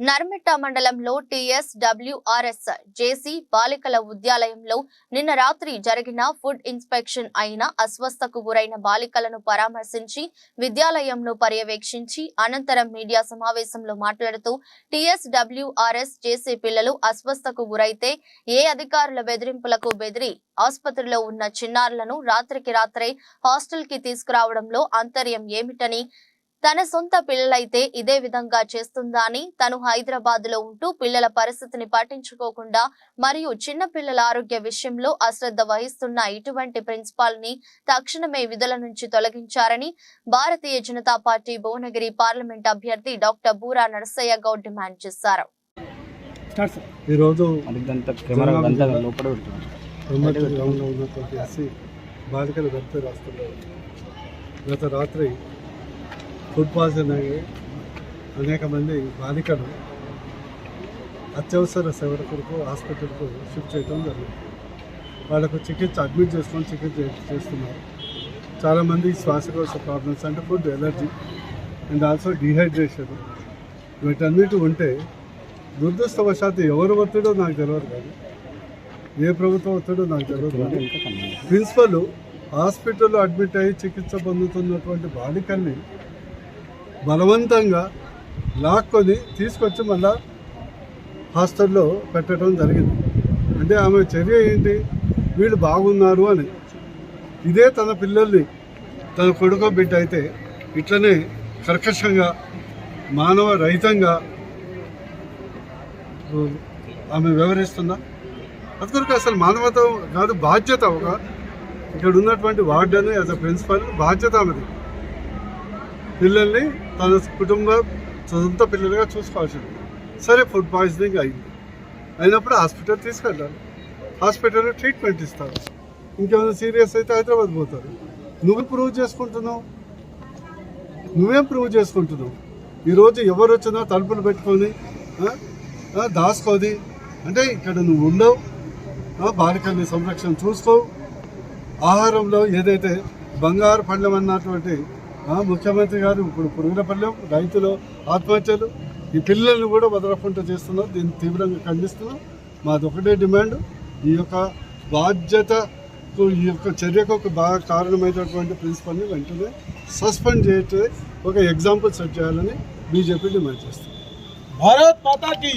నర్మిట్ట మండలంలో TS WRS జేసీ బాలికల విద్యాలయంలో నిన్న రాత్రి జరిగిన ఫుడ్ ఇన్స్పెక్షన్ అయిన అస్వస్థకు గురైన బాలికలను పరామర్శించి విద్యాలయంను పర్యవేక్షించి అనంతరం మీడియా సమావేశంలో మాట్లాడుతూ టీఎస్ డబ్ల్యూఆర్ఎస్ జేసీ పిల్లలు అస్వస్థకు గురైతే ఏ అధికారుల బెదిరింపులకు బెదిరి ఆసుపత్రిలో ఉన్న చిన్నారులను రాత్రికి రాత్రే హాస్టల్కి తీసుకురావడంలో అంతర్యం ఏమిటని తన సొంత పిల్లలైతే ఇదే విధంగా చేస్తుందా అని తను హైదరాబాద్లో ఉంటూ పిల్లల పరిస్థితిని పట్టించుకోకుండా మరియు చిన్న పిల్లల ఆరోగ్య విషయంలో అశ్రద్ధ వహిస్తున్న ఇటువంటి ప్రిన్సిపాల్ని తక్షణమే విధుల నుంచి తొలగించారని భారతీయ జనతా పార్టీ భువనగిరి పార్లమెంట్ అభ్యర్థి డాక్టర్ బూరా నరసయ్య గౌడ్ డిమాండ్ చేశారు. ఈరోజు బాలికల గత రాత్రి ఫుడ్ పాయిజన్ అయ్యి అనేక మంది బాలికలు అత్యవసర సేవల కొరకు హాస్పిటల్కు షిఫ్ట్ చేయడం జరిగింది. వాళ్ళకు చికిత్స అడ్మిట్ చేసుకొని చికిత్స చేస్తున్నారు. చాలామంది శ్వాసకోశ ప్రాబ్లమ్స్ అంటే food allergy and also dehydration. వీటన్నిటి ఉంటే దురదృష్టవశాత్తు ఎవరు ఒత్తిడో నాకు తెలియదు కానీ ఏ ప్రభుత్వం ఒత్తిడో నాకు తెలియదు కానీ ప్రిన్సిపల్ హాస్పిటల్లో అడ్మిట్ అయ్యి చికిత్స పొందుతున్నటువంటి బాలికల్ని బలవంతంగా లాక్కొని తీసుకొచ్చి మళ్ళా హాస్టల్లో పెట్టడం జరిగింది. అంటే ఆమె చర్య ఏంటి? వీళ్ళు బాగున్నారు అని. ఇదే తన పిల్లల్ని తన కొడుకో బిడ్డ అయితే ఇట్లనే కర్కశంగా మానవ రహితంగా ఆమె వివరిస్తుందా అందుకొరకు అసలు మానవత కాదు బాధ్యత ఒక. ఇక్కడ ఉన్నటువంటి వార్డెన్ యాజ్ అ ప్రిన్సిపల్ బాధ్యత ఆమెది. పిల్లల్ని తన కుటుంబ సొంత పిల్లలుగా చూసుకోవాల్సింది. సరే ఫుడ్ పాయిజనింగ్ అయింది. అయినప్పుడు హాస్పిటల్ తీసుకెళ్ళాలి. హాస్పిటల్లో ట్రీట్మెంట్ ఇస్తారు. ఇంకేమైనా సీరియస్ అయితే హైదరాబాద్ పోతారు. నువ్వు ప్రూవ్ చేసుకుంటున్నావు. నువ్వేం ప్రూవ్ చేసుకుంటున్నావు? ఈరోజు ఎవరు వచ్చినా తలుపులు పెట్టుకొని దాసుకోది అంటే ఇక్కడ నువ్వు ఉండవు. బాలికల్ని సంరక్షణ చూసుకోవు ఆహారంలో ఏదైతే బంగారు పళ్ళెం అన్నటువంటి ముఖ్యమంత్రి గారు ఇప్పుడు పురుగులపల్లెం రైతులు ఆత్మహత్యలు ఈ పిల్లలను కూడా వదలకుండా చేస్తున్నారు. దీన్ని తీవ్రంగా ఖండిస్తున్నాం. మాది ఒకటే డిమాండ్. ఈ యొక్క బాధ్యతకు ఈ యొక్క చర్యకు ఒక బాగా కారణమైనటువంటి ప్రిన్సిపల్ని వెంటనే సస్పెండ్ చేయటమే ఒక ఎగ్జాంపుల్ సెట్ చేయాలని బీజేపీ డిమాండ్ చేస్తుంది. భారత్ మాతాకి